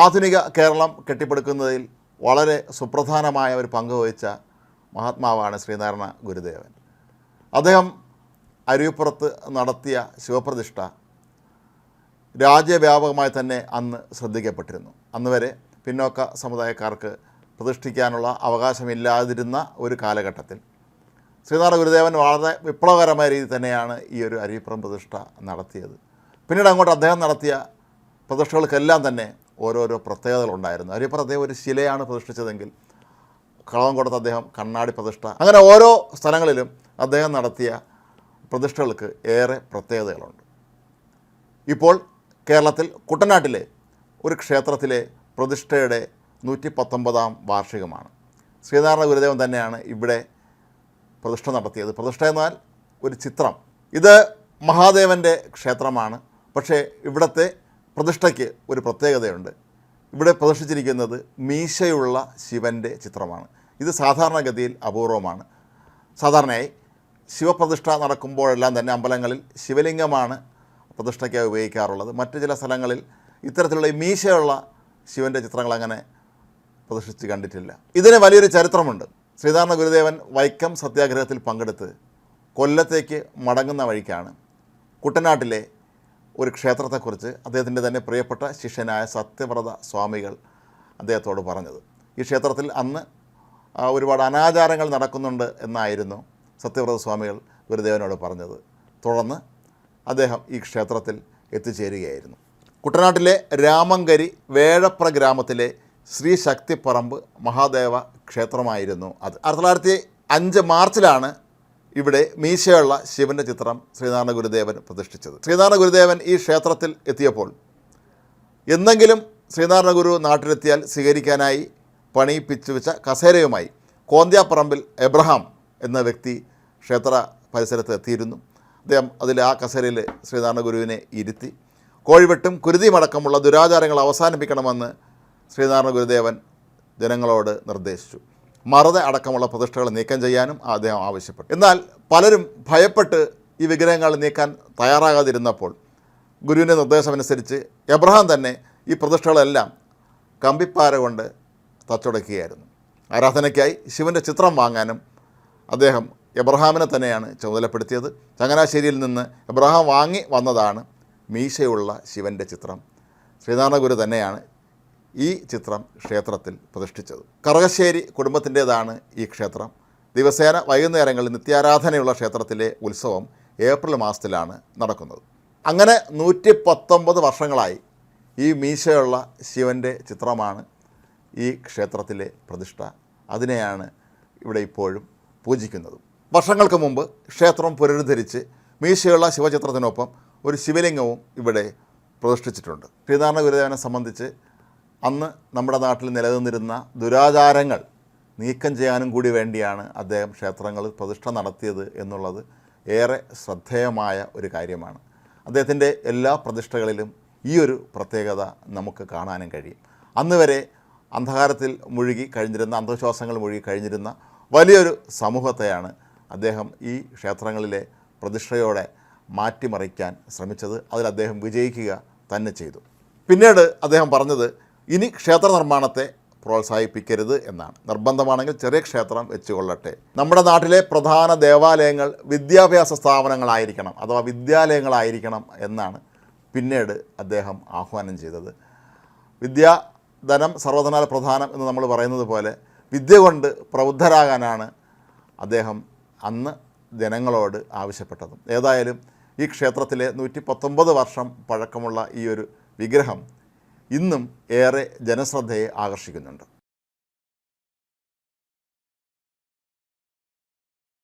ആധുനിക കേരളം കെട്ടിപ്പടുക്കുന്നതിൽ വളരെ സുപ്രധാനമായ ഒരു പങ്ക് വഹിച്ച മഹാത്മാവാണ് ശ്രീനാരായണ ഗുരുദേവൻ. അദ്ദേഹം അരുവിപ്പുറത്ത് നടത്തിയ ശിവപ്രതിഷ്ഠ രാജ്യവ്യാപകമായി തന്നെ അന്ന് ശ്രദ്ധിക്കപ്പെട്ടിരുന്നു. അന്ന് വരെ പിന്നോക്ക സമുദായക്കാർക്ക് പ്രതിഷ്ഠിക്കാനുള്ള അവകാശമില്ലാതിരുന്ന ഒരു കാലഘട്ടത്തിൽ ശ്രീനാരായണ ഗുരുദേവൻ വളരെ വിപ്ലവകരമായ രീതിയിൽ തന്നെയാണ് ഈ ഒരു അരുവിപ്പുറം പ്രതിഷ്ഠ നടത്തിയത്. പിന്നീട് അങ്ങോട്ട് അദ്ദേഹം നടത്തിയ പ്രതിഷ്ഠകൾക്കെല്ലാം തന്നെ ഓരോരോ പ്രത്യേകതകളുണ്ടായിരുന്നു അരുവിപ്പുറം അദ്ദേഹം ഒരു ശിലയാണ് പ്രതിഷ്ഠിച്ചതെങ്കിൽ കളവംകുടത്ത് അദ്ദേഹം കണ്ണാടി പ്രതിഷ്ഠ. അങ്ങനെ ഓരോ സ്ഥലങ്ങളിലും അദ്ദേഹം നടത്തിയ പ്രതിഷ്ഠകൾക്ക് ഏറെ പ്രത്യേകതകളുണ്ട്. ഇപ്പോൾ കേരളത്തിൽ കുട്ടനാട്ടിലെ ഒരു ക്ഷേത്രത്തിലെ പ്രതിഷ്ഠയുടെ നൂറ്റി പത്തൊമ്പതാം വാർഷികമാണ്. ശ്രീനാരായണ ഗുരുദേവൻ തന്നെയാണ് ഇവിടെ പ്രതിഷ്ഠ നടത്തിയത്. പ്രതിഷ്ഠ എന്നാൽ ഒരു ചിത്രം. ഇത് മഹാദേവന്റെ ക്ഷേത്രമാണ്. പക്ഷേ ഇവിടുത്തെ പ്രതിഷ്ഠയ്ക്ക് ഒരു പ്രത്യേകതയുണ്ട്. ഇവിടെ പ്രതിഷ്ഠിച്ചിരിക്കുന്നത് മീശയുള്ള ശിവന്റെ ചിത്രമാണ്. ഇത് സാധാരണഗതിയിൽ അപൂർവമാണ്. സാധാരണയായി ശിവപ്രതിഷ്ഠ നടക്കുമ്പോഴെല്ലാം തന്നെ അമ്പലങ്ങളിൽ ശിവലിംഗമാണ് പ്രതിഷ്ഠയ്ക്കായി ഉപയോഗിക്കാറുള്ളത്. മറ്റു ചില സ്ഥലങ്ങളിൽ ഇത്തരത്തിലുള്ള മീശയുള്ള ശിവന്റെ ചിത്രങ്ങൾ അങ്ങനെ പ്രതിഷ്ഠിച്ച് കണ്ടിട്ടില്ല. ഇതിന് വലിയൊരു ചരിത്രമുണ്ട്. ശ്രീനാരായണ ഗുരുദേവൻ വൈക്കം സത്യാഗ്രഹത്തിൽ പങ്കെടുത്ത് കൊല്ലത്തേക്ക് മടങ്ങുന്ന വഴിക്കാണ്. കുട്ടനാട്ടിലെ ഒരു ക്ഷേത്രത്തെക്കുറിച്ച് അദ്ദേഹത്തിന്റെ തന്നെ പ്രിയപ്പെട്ട ശിഷ്യനായ സത്യവ്രത സ്വാമികൾ അദ്ദേഹത്തോട് പറഞ്ഞത്. ഈ ക്ഷേത്രത്തിൽ അന്ന് ഒരുപാട് അനാചാരങ്ങൾ നടക്കുന്നുണ്ട് എന്നായിരുന്നു സത്യവ്രത സ്വാമികൾ ഗുരുദേവനോട് പറഞ്ഞത്. തുടർന്ന് അദ്ദേഹം ഈ ക്ഷേത്രത്തിൽ എത്തിച്ചേരുകയായിരുന്നു. കുട്ടനാട്ടിലെ രാമങ്കരി വേഴപ്ര ഗ്രാമത്തിലെ ശ്രീ ശക്തിപ്പറമ്പ് മഹാദേവ ക്ഷേത്രമായിരുന്നു അത്. ആയിരത്തി തൊള്ളായിരത്തി അഞ്ച് മാർച്ചിലാണ് ഇവിടെ മീശയുള്ള ശിവന്റെ ചിത്രം ശ്രീനാരായണ ഗുരുദേവൻ പ്രതിഷ്ഠിച്ചത്. ശ്രീനാരായണ ഗുരുദേവൻ ഈ ക്ഷേത്രത്തിൽ എത്തിയപ്പോൾ എന്തെങ്കിലും ശ്രീനാരായണ ഗുരു നാട്ടിലെത്തിയാൽ സ്വീകരിക്കാനായി പണിയിപ്പിച്ചു വെച്ച കസേരയുമായി കോന്ത്യാപ്പറമ്പിൽ എബ്രഹാം എന്ന വ്യക്തി ക്ഷേത്ര പരിസരത്ത് എത്തിയിരുന്നു. അദ്ദേഹം അതിൽ ആ കസേരയിൽ ശ്രീനാരായണ ഗുരുവിനെ ഇരുത്തി കോഴിവെട്ടും കുരുതിയുമടക്കമുള്ള ദുരാചാരങ്ങൾ അവസാനിപ്പിക്കണമെന്ന് ശ്രീനാരായണ ഗുരുദേവൻ ജനങ്ങളോട് നിർദ്ദേശിച്ചു. മറുത അടക്കമുള്ള പ്രതിഷ്ഠകൾ നീക്കം ചെയ്യാനും അദ്ദേഹം ആവശ്യപ്പെട്ടു. എന്നാൽ പലരും ഭയപ്പെട്ട് ഈ വിഗ്രഹങ്ങൾ നീക്കാൻ തയ്യാറാകാതിരുന്നപ്പോൾ ഗുരുവിന്റെ നിർദ്ദേശമനുസരിച്ച് എബ്രഹാം തന്നെ ഈ പ്രതിഷ്ഠകളെല്ലാം കമ്പിപ്പാര കൊണ്ട് തച്ചുടക്കുകയായിരുന്നു. ആരാധനയ്ക്കായി ശിവന്റെ ചിത്രം വാങ്ങാനും അദ്ദേഹം എബ്രഹാമിനെ തന്നെയാണ് ചുമതലപ്പെടുത്തിയത്. ചങ്ങനാശ്ശേരിയിൽ നിന്ന് എബ്രഹാം വാങ്ങി വന്നതാണ് മീശയുള്ള ശിവന്റെ ചിത്രം. ശ്രീനാരായണ ഗുരു തന്നെയാണ് ഈ ചിത്രം ക്ഷേത്രത്തിൽ പ്രതിഷ്ഠിച്ചത്. കറകശ്ശേരി കുടുംബത്തിന്റേതാണ് ഈ ക്ഷേത്രം. ദിവസേന വൈകുന്നേരങ്ങളിൽ നിത്യാരാധനയുള്ള ക്ഷേത്രത്തിലെ ഉത്സവം ഏപ്രിൽ മാസത്തിലാണ് നടക്കുന്നത്. അങ്ങനെ നൂറ്റി പത്തൊമ്പത് വർഷങ്ങളായി ഈ മീശയുള്ള ശിവന്റെ ചിത്രമാണ് ഈ ക്ഷേത്രത്തിലെ പ്രതിഷ്ഠ. അതിനെയാണ് ഇവിടെ ഇപ്പോഴും പൂജിക്കുന്നത്. വർഷങ്ങൾക്ക് മുമ്പ് ക്ഷേത്രം പുനരുദ്ധരിച്ച് മീശയുള്ള ശിവചിത്രത്തിനൊപ്പം ഒരു ശിവലിംഗവും ഇവിടെ പ്രതിഷ്ഠിച്ചിട്ടുണ്ട്. ശ്രീനാരായണ ഗുരുദേവനെ സംബന്ധിച്ച് അന്ന് നമ്മുടെ നാട്ടിൽ നിലനിന്നിരുന്ന ദുരാചാരങ്ങൾ നീക്കം ചെയ്യാനും കൂടി വേണ്ടിയാണ് അദ്ദേഹം ക്ഷേത്രങ്ങളിൽ പ്രതിഷ്ഠ നടത്തിയത് എന്നുള്ളത് ഏറെ ശ്രദ്ധേയമായ ഒരു കാര്യമാണ്. അദ്ദേഹത്തിന്റെ എല്ലാ പ്രതിഷ്ഠകളിലും ഈ ഒരു പ്രത്യേകത നമുക്ക് കാണാനും കഴിയും. അന്ന് വരെ അന്ധകാരത്തിൽ മുഴുകി കഴിഞ്ഞിരുന്ന അന്ധവിശ്വാസങ്ങൾ മുഴുകി കഴിഞ്ഞിരുന്ന വലിയൊരു സമൂഹത്തെയാണ് അദ്ദേഹം ഈ ക്ഷേത്രങ്ങളിലെ പ്രതിഷ്ഠയോടെ മാറ്റിമറിക്കാൻ ശ്രമിച്ചത്. അതിൽ അദ്ദേഹം വിജയിക്കുക തന്നെ ചെയ്തു. പിന്നീട് അദ്ദേഹം പറഞ്ഞത് ഇനി ക്ഷേത്ര നിർമ്മാണത്തെ പ്രോത്സാഹിപ്പിക്കരുത് എന്നാണ്. നിർബന്ധമാണെങ്കിൽ ചെറിയ ക്ഷേത്രം വെച്ചുകൊള്ളട്ടെ. നമ്മുടെ നാട്ടിലെ പ്രധാന ദേവാലയങ്ങൾ വിദ്യാഭ്യാസ സ്ഥാപനങ്ങളായിരിക്കണം അഥവാ വിദ്യാലയങ്ങളായിരിക്കണം എന്നാണ് പിന്നീട് അദ്ദേഹം ആഹ്വാനം ചെയ്തത്. വിദ്യാധനം സർവധനാൽ പ്രധാനം എന്ന് നമ്മൾ പറയുന്നത് പോലെ വിദ്യ കൊണ്ട് പ്രബുദ്ധരാകാനാണ് അദ്ദേഹം അന്ന് ജനങ്ങളോട് ആവശ്യപ്പെട്ടതും. ഏതായാലും ഈ ക്ഷേത്രത്തിലെ നൂറ്റി വർഷം പഴക്കമുള്ള ഈ ഒരു വിഗ്രഹം ഇന്നും ഏറെ ജനശ്രദ്ധയെ ആകർഷിക്കുന്നുണ്ട്.